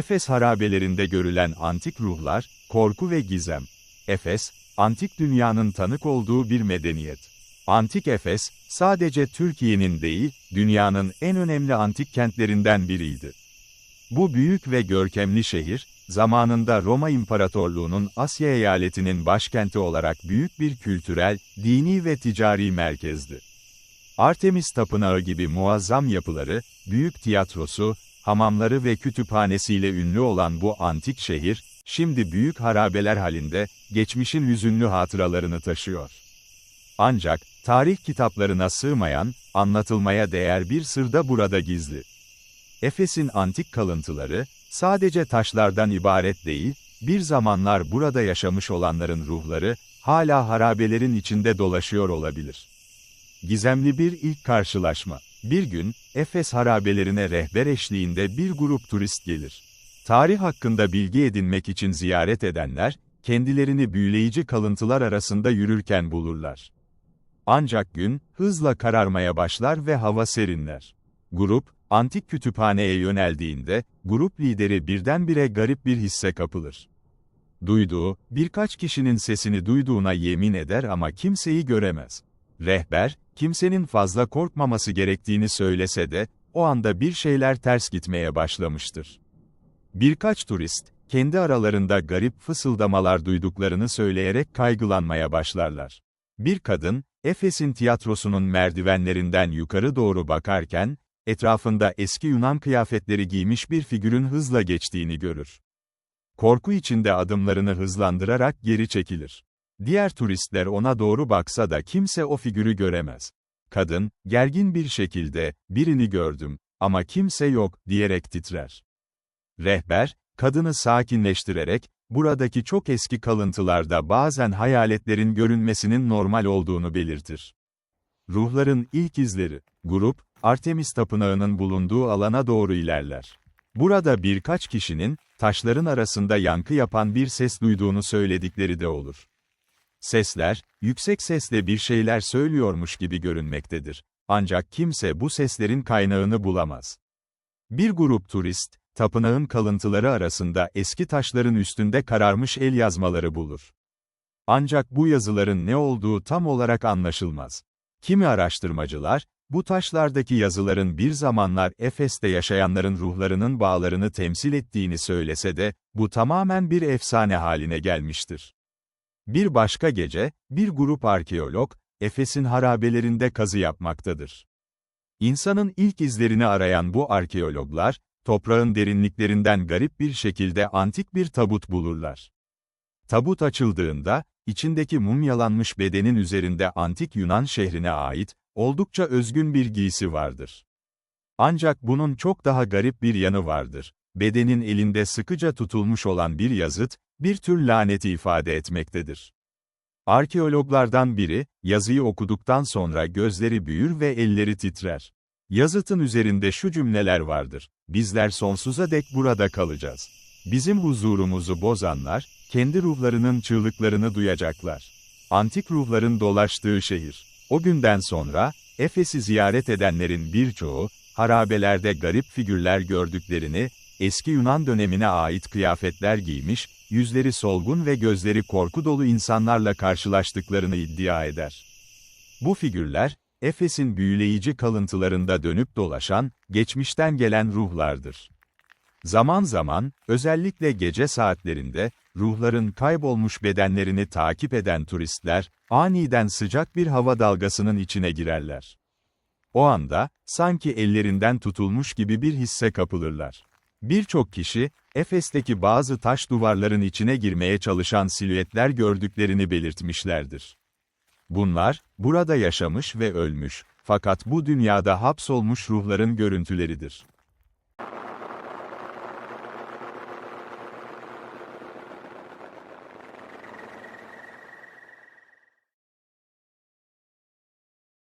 Efes harabelerinde görülen antik ruhlar, korku ve gizem. Efes, antik dünyanın tanık olduğu bir medeniyet. Antik Efes, sadece Türkiye'nin değil, dünyanın en önemli antik kentlerinden biriydi. Bu büyük ve görkemli şehir, zamanında Roma İmparatorluğu'nun Asya eyaletinin başkenti olarak büyük bir kültürel, dini ve ticari merkezdi. Artemis Tapınağı gibi muazzam yapıları, büyük tiyatrosu, hamamları ve kütüphanesiyle ünlü olan bu antik şehir, şimdi büyük harabeler halinde, geçmişin hüzünlü hatıralarını taşıyor. Ancak, tarih kitaplarına sığmayan, anlatılmaya değer bir sır da burada gizli. Efes'in antik kalıntıları, sadece taşlardan ibaret değil, bir zamanlar burada yaşamış olanların ruhları, hala harabelerin içinde dolaşıyor olabilir. Gizemli bir ilk karşılaşma. Bir gün, Efes harabelerine rehber eşliğinde bir grup turist gelir. Tarih hakkında bilgi edinmek için ziyaret edenler, kendilerini büyüleyici kalıntılar arasında yürürken bulurlar. Ancak gün, hızla kararmaya başlar ve hava serinler. Grup, antik kütüphaneye yöneldiğinde, grup lideri birdenbire garip bir hisse kapılır. Duyduğu, birkaç kişinin sesini duyduğuna yemin eder ama kimseyi göremez. Rehber, kimsenin fazla korkmaması gerektiğini söylese de, o anda bir şeyler ters gitmeye başlamıştır. Birkaç turist, kendi aralarında garip fısıldamalar duyduklarını söyleyerek kaygılanmaya başlarlar. Bir kadın, Efes'in tiyatrosunun merdivenlerinden yukarı doğru bakarken, etrafında eski Yunan kıyafetleri giymiş bir figürün hızla geçtiğini görür. Korku içinde adımlarını hızlandırarak geri çekilir. Diğer turistler ona doğru baksa da kimse o figürü göremez. Kadın, gergin bir şekilde, birini gördüm, ama kimse yok, diyerek titrer. Rehber, kadını sakinleştirerek, buradaki çok eski kalıntılarda bazen hayaletlerin görünmesinin normal olduğunu belirtir. Ruhların ilk izleri, grup, Artemis Tapınağı'nın bulunduğu alana doğru ilerler. Burada birkaç kişinin, taşların arasında yankı yapan bir ses duyduğunu söyledikleri de olur. Sesler, yüksek sesle bir şeyler söylüyormuş gibi görünmektedir. Ancak kimse bu seslerin kaynağını bulamaz. Bir grup turist, tapınağın kalıntıları arasında eski taşların üstünde kararmış el yazmaları bulur. Ancak bu yazıların ne olduğu tam olarak anlaşılmaz. Kimi araştırmacılar, bu taşlardaki yazıların bir zamanlar Efes'te yaşayanların ruhlarının bağlarını temsil ettiğini söylese de, bu tamamen bir efsane haline gelmiştir. Bir başka gece, bir grup arkeolog, Efes'in harabelerinde kazı yapmaktadır. İnsanın ilk izlerini arayan bu arkeologlar, toprağın derinliklerinden garip bir şekilde antik bir tabut bulurlar. Tabut açıldığında, içindeki mumyalanmış bedenin üzerinde antik Yunan şehrine ait, oldukça özgün bir giysi vardır. Ancak bunun çok daha garip bir yanı vardır. Bedenin elinde sıkıca tutulmuş olan bir yazıt, bir tür laneti ifade etmektedir. Arkeologlardan biri, yazıyı okuduktan sonra gözleri büyür ve elleri titrer. Yazıtın üzerinde şu cümleler vardır. Bizler sonsuza dek burada kalacağız. Bizim huzurumuzu bozanlar, kendi ruhlarının çığlıklarını duyacaklar. Antik ruhların dolaştığı şehir. O günden sonra, Efes'i ziyaret edenlerin birçoğu, harabelerde garip figürler gördüklerini, eski Yunan dönemine ait kıyafetler giymiş, yüzleri solgun ve gözleri korku dolu insanlarla karşılaştıklarını iddia eder. Bu figürler, Efes'in büyüleyici kalıntılarında dönüp dolaşan, geçmişten gelen ruhlardır. Zaman zaman, özellikle gece saatlerinde, ruhların kaybolmuş bedenlerini takip eden turistler, aniden sıcak bir hava dalgasının içine girerler. O anda, sanki ellerinden tutulmuş gibi bir hisse kapılırlar. Birçok kişi, Efes'teki bazı taş duvarların içine girmeye çalışan silüetler gördüklerini belirtmişlerdir. Bunlar, burada yaşamış ve ölmüş, fakat bu dünyada hapsolmuş ruhların görüntüleridir.